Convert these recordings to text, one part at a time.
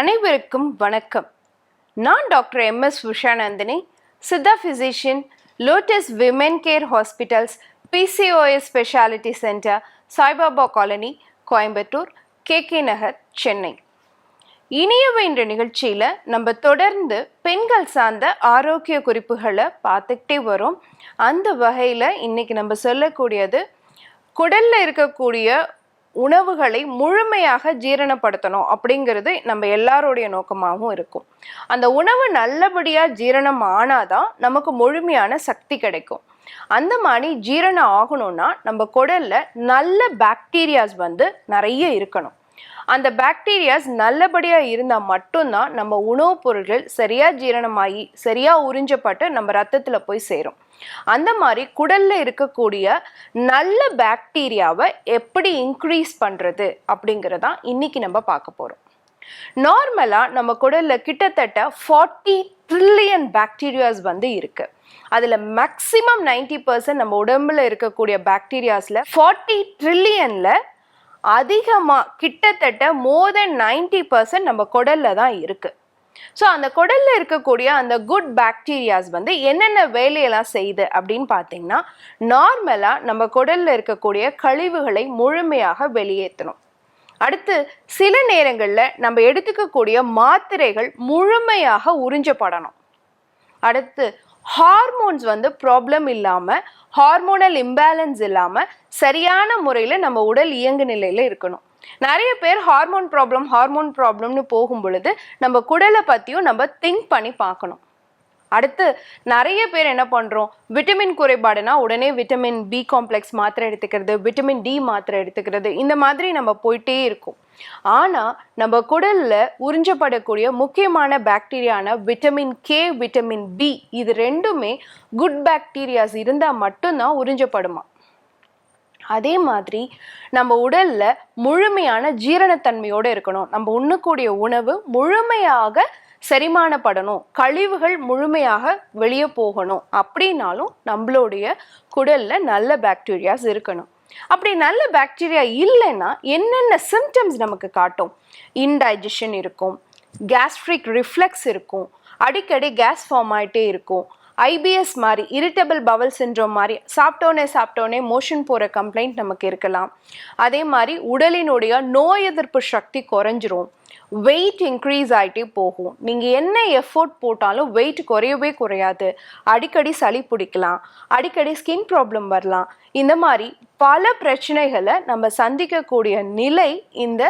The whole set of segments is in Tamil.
அனைவருக்கும் வணக்கம். நான் doctor M. S. Ushanandini Siddha physician lotus women care hospitals PCOS specialty centre Saibaba colony Coimbatore K K Nagar Chennai இனியவை என்ற நிகழ்ச்சியில் நம்ம தொடர்ந்து பெண்கள் சார்ந்த ஆரோக்கிய குறிப்புகளை பார்த்துக்கிட்டே வரோம். அந்த வகையில் இன்றைக்கி நம்ம சொல்லக்கூடியது குடல்ல இருக்கக்கூடிய உணவுகளை முழுமையாக ஜீரணப்படுத்தணும் அப்படிங்கிறது நம்ம எல்லாருடைய நோக்கமாகவும் இருக்கும். அந்த உணவு நல்லபடியாக ஜீரணம் ஆனாதான் நமக்கு முழுமையான சக்தி கிடைக்கும். அந்த மாதிரி ஜீரணம் ஆகணும்னா நம்ம குடல்ல நல்ல பாக்டீரியாஸ் வந்து நிறைய இருக்கணும். அந்த பாக்டீரியாஸ் நல்லபடியாக இருந்தால் மட்டும்தான் நம்ம உணவுப் பொருட்கள் சரியாக ஜீரணமாகி சரியாக உறிஞ்சப்பட்டு நம்ம ரத்தத்தில் போய் சேரும். அந்த மாதிரி குடல்ல இருக்கக்கூடிய நல்ல பாக்டீரியாவை எப்படி இன்க்ரீஸ் பண்ணுறது அப்படிங்கிறதான் இன்னைக்கு நம்ம பார்க்க போகிறோம் நார்மலாக நம்ம குடல்ல கிட்டத்தட்ட ஃபார்ட்டி ட்ரில்லியன் பாக்டீரியாஸ் வந்து இருக்கு. அதில் மேக்ஸிமம் நைன்டி பர்சன்ட் நம்ம உடம்புல இருக்கக்கூடிய பாக்டீரியாஸில் ஃபார்ட்டி ட்ரில்லியனில் அதிகமாக கிட்டத்தட்ட மோர் தென் நைன்டி பர்சன்ட் நம்ம குடல்ல தான் இருக்குது ஸோ அந்த குடலில் இருக்கக்கூடிய அந்த குட் பாக்டீரியாஸ் வந்து என்னென்ன வேலையெல்லாம் செய்யுது அப்படின்னு பார்த்தீங்கன்னா நார்மலாக நம்ம குடலில் இருக்கக்கூடிய கழிவுகளை முழுமையாக வெளியேற்றணும். அடுத்து சில நேரங்களில் நம்ம எடுத்துக்கக்கூடிய மாத்திரைகள் முழுமையாக உறிஞ்சப்படணும். அடுத்து ஹார்மோன்ஸ் வந்து ப்ராப்ளம் இல்லாமல் ஹார்மோனல் இம்பேலன்ஸ் இல்லாமல் சரியான முறையில் நம்ம உடல் இயங்கு நிலையில் இருக்கணும். நிறைய பேர் ஹார்மோன் ப்ராப்ளம் ஹார்மோன் ப்ராப்ளம்னு போகும் பொழுது நம்ம குடலை பற்றியும் நம்ம திங்க் பண்ணி பார்க்கணும். அடுத்து நிறைய பேர் என்ன பண்ணுறோம் விட்டமின் குறைபாடுனா உடனே விட்டமின் பி காம்ப்ளெக்ஸ் மாத்திரை எடுத்துக்கிறது விட்டமின் டி மாத்திரை எடுத்துக்கிறது இந்த மாதிரி நம்ம போயிட்டே இருக்கோம். ஆனால் நம்ம குடலில் உறிஞ்சப்படக்கூடிய முக்கியமான பாக்டீரியான விட்டமின் கே விட்டமின் பி இது ரெண்டுமே குட் பாக்டீரியாஸ் இருந்தால் மட்டும்தான் உறிஞ்சப்படுமா? அதே மாதிரி நம்ம உடலில் முழுமையான ஜீரணத்தன்மையோடு இருக்கணும். நம்ம உண்ணக்கூடிய உணவு முழுமையாக செரிமானப்படணும். கழிவுகள் முழுமையாக வெளியே போகணும். அப்படின்னாலும் நம்மளுடைய குடலில் நல்ல பாக்டீரியாஸ் இருக்கணும். அப்படி நல்ல பாக்டீரியா இல்லைன்னா என்னென்ன சிம்டம்ஸ் நமக்கு காட்டும்? இன்டைஜஷன் இருக்கும். கேஸ்ட்ரிக் ரிஃப்ளெக்ஸ் இருக்கும். அடிக்கடி கேஸ் ஃபார்ம் ஆகிட்டே இருக்கும். ஐபிஎஸ் மாதிரி இரிட்டபிள் பவல் சின்ரோம் மாதிரி சாப்பிட்டோனே சாப்பிட்டோன்னே மோஷன் போகிற கம்ப்ளைண்ட் நமக்கு இருக்கலாம். அதே மாதிரி உடலினுடைய நோய் எதிர்ப்பு சக்தி குறைஞ்சிரும். வெயிட் இன்க்ரீஸ் ஆகிட்டே போகும். நீங்கள் என்ன எஃபோர்ட் போட்டாலும் வெயிட் குறையவே குறையாது. அடிக்கடி சளி பிடிக்கலாம். அடிக்கடி ஸ்கின் ப்ராப்ளம் வரலாம். இந்த மாதிரி பல பிரச்சனைகளை நம்ம சந்திக்கக்கூடிய நிலை இந்த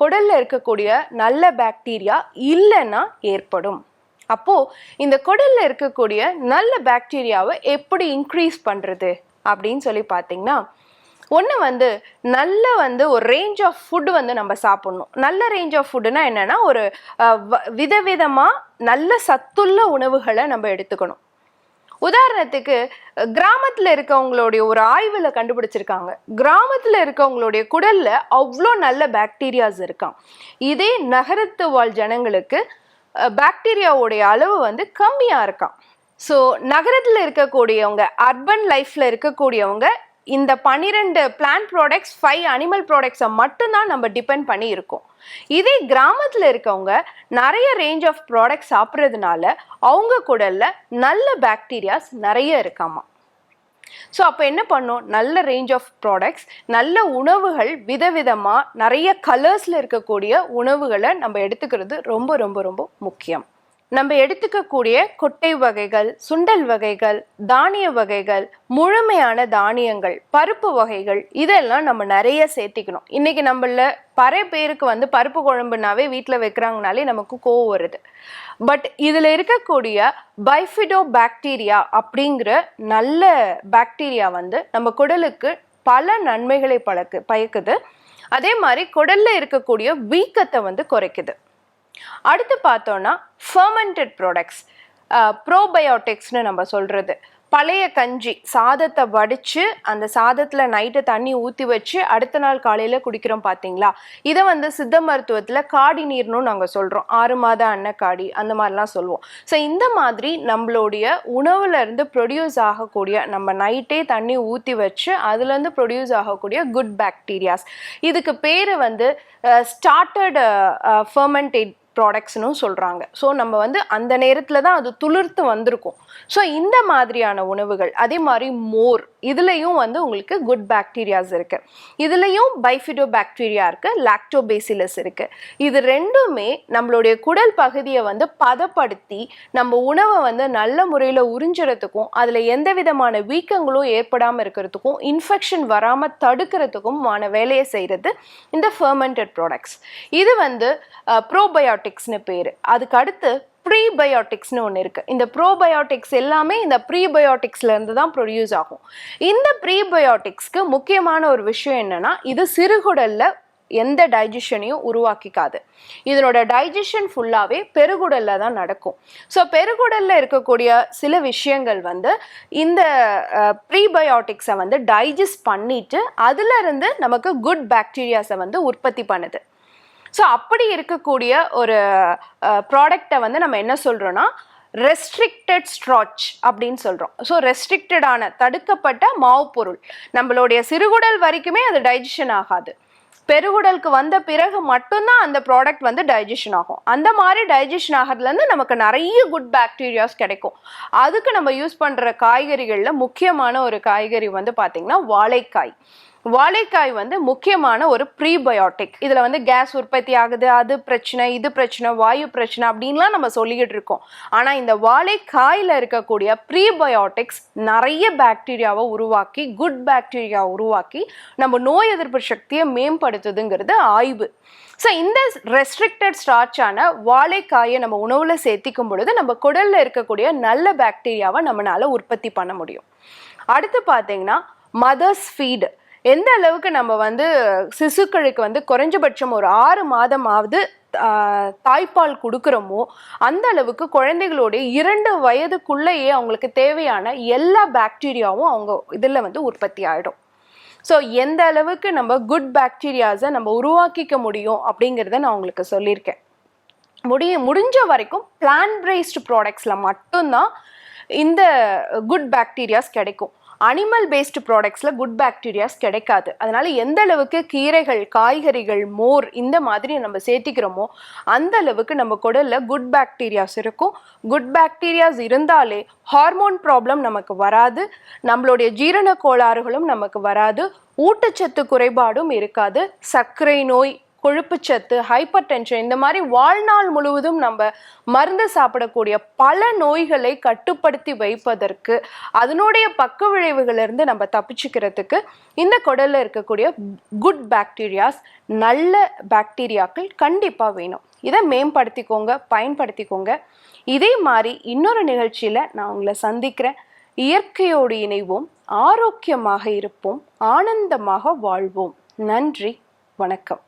குடலில் இருக்கக்கூடிய நல்ல பாக்டீரியா இல்லைன்னா ஏற்படும். அப்போ இந்த குடல்ல இருக்கக்கூடிய நல்ல பாக்டீரியாவை எப்படி இன்க்ரீஸ் பண்றது அப்படின்னு சொல்லி பார்த்தீங்கன்னா ஒன்று வந்து நல்ல வந்து ஒரு ரேஞ்ச் ஆஃப் ஃபுட் வந்து நம்ம சாப்பிட்ணும். நல்ல ரேஞ்ச் ஆஃப் ஃபுட்டுனா என்னன்னா ஒரு விதவிதமாக நல்ல சத்துள்ள உணவுகளை நம்ம எடுத்துக்கணும். உதாரணத்துக்கு கிராமத்தில் இருக்கவங்களுடைய ஒரு ஆய்வில் கண்டுபிடிச்சிருக்காங்க. கிராமத்தில் இருக்கவங்களுடைய குடலில் அவ்வளோ நல்ல பாக்டீரியாஸ் இருக்கான் இதே நகரத்து வாழ் ஜனங்களுக்கு பாக்டீரியாவுடைய அளவு வந்து கம்மியாக இருக்காம். ஸோ நகரத்தில் இருக்கக்கூடியவங்க அர்பன் லைஃப்பில் இருக்கக்கூடியவங்க இந்த பன்னிரெண்டு பிளான்ட் ப்ராடக்ட்ஸ் ஃபைவ் அனிமல் ப்ராடக்ட்ஸை மட்டும்தான் நம்ம டிபெண்ட் பண்ணி இருக்கோம். இதே கிராமத்தில் இருக்கவங்க நிறைய ரேஞ்ச் ஆஃப் ப்ராடக்ட்ஸ் சாப்பிட்றதுனால அவங்க குடலில் நல்ல பாக்டீரியாஸ் நிறைய இருக்காமா ஸோ அப்போ என்ன பண்ணோம்? நல்ல ரேஞ்ச் ஆஃப் ப்ராடக்ட்ஸ் நல்ல உணவுகள் விதவிதமாக நிறைய கலர்ஸில் இருக்கக்கூடிய உணவுகளை நம்ம எடுத்துக்கிறது ரொம்ப ரொம்ப ரொம்ப முக்கியம். நம்ம எடுத்துக்கக்கூடிய கொட்டை வகைகள் சுண்டல் வகைகள் தானிய வகைகள் முழுமையான தானியங்கள் பருப்பு வகைகள் இதெல்லாம் நம்ம நிறைய சேர்த்திக்கணும். இன்னைக்கு நம்மள பறை பேருக்கு வந்து பருப்பு குழம்புனாவே வீட்டில் வைக்கிறாங்கனாலே நமக்கு கோவம் வருது. பட் இதில் இருக்கக்கூடிய பைஃபிடோ பாக்டீரியா அப்படிங்கிற நல்ல பாக்டீரியா வந்து நம்ம குடலுக்கு பல நன்மைகளை பழக்கு பயக்குது. அதே மாதிரி குடலில் இருக்கக்கூடிய வீக்கத்தை வந்து குறைக்குது. அடுத்து பார்த்தோன்னா ஃபர்மெண்டட் ப்ராடக்ட்ஸ் ப்ரோபயோட்டிக்ஸ்னு நம்ம சொல்கிறது பழைய கஞ்சி சாதத்தை வடித்து அந்த சாதத்தில் நைட்டு தண்ணி ஊற்றி வச்சு அடுத்த நாள் காலையில் குடிக்கிறோம் பார்த்தீங்களா இதை வந்து சித்த மருத்துவத்தில் காடி நீர்னு நாங்கள் சொல்கிறோம் ஆறு மாத அன்னக்காடி அந்த மாதிரிலாம் சொல்லுவோம். ஸோ இந்த மாதிரி நம்மளுடைய உணவுலேருந்து ப்ரொடியூஸ் ஆகக்கூடிய நம்ம நைட்டே தண்ணி ஊற்றி வச்சு அதுலேருந்து ப்ரொடியூஸ் ஆகக்கூடிய குட் பாக்டீரியாஸ் இதுக்கு பேர் வந்து ஸ்டார்டட் ஃபர்மெண்டேட் ப்ராடக்ட்ஸ்னு சொல்கிறாங்க ஸோ நம்ம வந்து அந்த நேரத்தில் தான் அது துளிர்த்து வந்திருக்கும். ஸோ இந்த மாதிரியான உணவுகள் அதே மாதிரி மோர் இதுலேயும் வந்து உங்களுக்கு குட் பாக்டீரியாஸ் இருக்குது இதுலேயும் பைஃபிடோ பாக்டீரியா இருக்குது லாக்டோபேசிலஸ் இருக்குது இது ரெண்டுமே நம்மளுடைய குடல் பகுதியை வந்து பதப்படுத்தி நம்ம உணவை வந்து நல்ல முறையில் உறிஞ்சுறதுக்கும் அதில் எந்த விதமான வீக்கங்களும் ஏற்படாமல் இருக்கிறதுக்கும் இன்ஃபெக்ஷன் வராமல் தடுக்கிறதுக்குமான வேலையை செய்கிறது இந்த ஃபர்மெண்டட் ப்ராடக்ட்ஸ் இது வந்து ப்ரோபயோட்டிக்ஸ்னு பேர். அதுக்கு அடுத்து ப்ரீபயோட்டிக்ஸ்னு ஒன்று இருக்குது இந்த ப்ரோபயோட்டிக்ஸ் எல்லாமே இந்த ப்ரீபயோட்டிக்ஸ்லேருந்து தான் ப்ரொடியூஸ் ஆகும். இந்த ப்ரீபயோட்டிக்ஸ்க்கு முக்கியமான ஒரு விஷயம் என்னன்னா இது சிறுகுடலில் எந்த டைஜஷனையும் உருவாக்கிக்காது. இதனோட டைஜஷன் ஃபுல்லாகவே பெருகுடலில் தான் நடக்கும். ஸோ பெருகுடலில் இருக்கக்கூடிய சில விஷயங்கள் வந்து இந்த ப்ரீபயோட்டிக்ஸை வந்து டைஜஸ்ட் பண்ணிட்டு அதுலேருந்து நமக்கு குட் பாக்டீரியாஸை வந்து உற்பத்தி பண்ணுது. ஸோ அப்படி இருக்கக்கூடிய ஒரு ப்ராடக்டை வந்து நம்ம என்ன சொல்கிறோன்னா ரெஸ்ட்ரிக்டட் ஸ்ட்ராச் அப்படின்னு சொல்கிறோம் ஸோ ரெஸ்ட்ரிக்டடான தடுக்கப்பட்ட மாவு பொருள். நம்மளுடைய சிறுகுடல் வரைக்குமே அது டைஜஷன் ஆகாது. பெருகுடலுக்கு வந்த பிறகு மட்டும்தான் அந்த ப்ராடக்ட் வந்து டைஜஷன் ஆகும். அந்த மாதிரி டைஜஷன் ஆகிறதுலேருந்து நமக்கு நிறைய குட் பாக்டீரியாஸ் கிடைக்கும். அதுக்கு நம்ம யூஸ் பண்ணுற காய்கறிகளில் முக்கியமான ஒரு காய்கறி வந்து பார்த்திங்கன்னா வாழைக்காய். வாழைக்காய் வந்து முக்கியமான ஒரு ப்ரீபயோட்டிக் இதில் வந்து கேஸ் உற்பத்தி ஆகுது அது பிரச்சனை இது பிரச்சனை வாயு பிரச்சனை அப்படின்லாம் நம்ம சொல்லிக்கிட்டு இருக்கோம். ஆனால் இந்த வாழைக்காயில் இருக்கக்கூடிய ப்ரீபயோட்டிக்ஸ் நிறைய பாக்டீரியாவை உருவாக்கி குட் பாக்டீரியா உருவாக்கி நம்ம நோய் எதிர்ப்பு சக்தியை மேம்படுத்துதுங்கிறது ஆய்வு. ஸோ இந்த ரெஸ்ட்ரிக்டட் ஸ்டார்ச்சான வாழைக்காயை நம்ம உணவில் சேர்த்திக்கும் பொழுது நம்ம குடலில் இருக்கக்கூடிய நல்ல பாக்டீரியாவை நம்மளால உற்பத்தி பண்ண முடியும். அடுத்து பார்த்தீங்கன்னா மதர்ஸ் ஃபீடு எந்த அளவுக்கு நம்ம வந்து சிசுக்களுக்கு வந்து குறைஞ்சபட்சம் ஒரு ஆறு மாதமாவது தாய்ப்பால் கொடுக்குறோமோ அந்த அளவுக்கு குழந்தைகளுடைய இரண்டு வயதுக்குள்ளேயே அவங்களுக்கு தேவையான எல்லா பாக்டீரியாவும் அவங்க இதில் வந்து உற்பத்தி ஆகிடும் ஸோ எந்த அளவுக்கு நம்ம குட் பாக்டீரியாஸை நம்ம உருவாக்கிக்க முடியும் அப்படிங்கிறத நான் உங்களுக்கு சொல்லியிருக்கேன். முடிய முடிஞ்ச வரைக்கும் பிளான் பேஸ்டு ப்ராடக்ட்ஸில் மட்டும்தான் இந்த குட் பாக்டீரியாஸ் கிடைக்கும். அனிமல் பேஸ்டு ப்ராடக்ட்ஸில் குட் பாக்டீரியாஸ் கிடைக்காது. அதனால் எந்த அளவுக்கு கீரைகள் காய்கறிகள் மோர் இந்த மாதிரி நம்ம சேர்த்திக்கிறோமோ அந்த அளவுக்கு நம்ம குடலில் குட் பாக்டீரியாஸ் இருக்கும். குட் பாக்டீரியாஸ் இருந்தாலே ஹார்மோன் ப்ராப்ளம் நமக்கு வராது. நம்மளுடைய ஜீரண கோளாறுகளும் நமக்கு வராது. ஊட்டச்சத்து குறைபாடும் இருக்காது. சர்க்கரை நோய் கொழுப்புச்சத்து ஹைப்பர் டென்ஷன் இந்த மாதிரி வாழ்நாள் முழுவதும் நம்ம மருந்து சாப்பிடக்கூடிய பல நோய்களை கட்டுப்படுத்தி வைப்பதற்கு அதனுடைய பக்க விளைவுகளிலிருந்து நம்ம தப்பிச்சுக்கிறதுக்கு இந்த குடலில் இருக்கக்கூடிய குட் பாக்டீரியாஸ் நல்ல பாக்டீரியாக்கள் கண்டிப்பாக வேணும். இதை மேம்படுத்திக்கோங்க பயன்படுத்திக்கோங்க. இதே மாதிரி இன்னொரு நிகழ்ச்சியில் நான் உங்களை சந்திக்கிறேன். இயற்கையோடு இணைவோம் ஆரோக்கியமாக இருப்போம் ஆனந்தமாக வாழ்வோம். நன்றி வணக்கம்.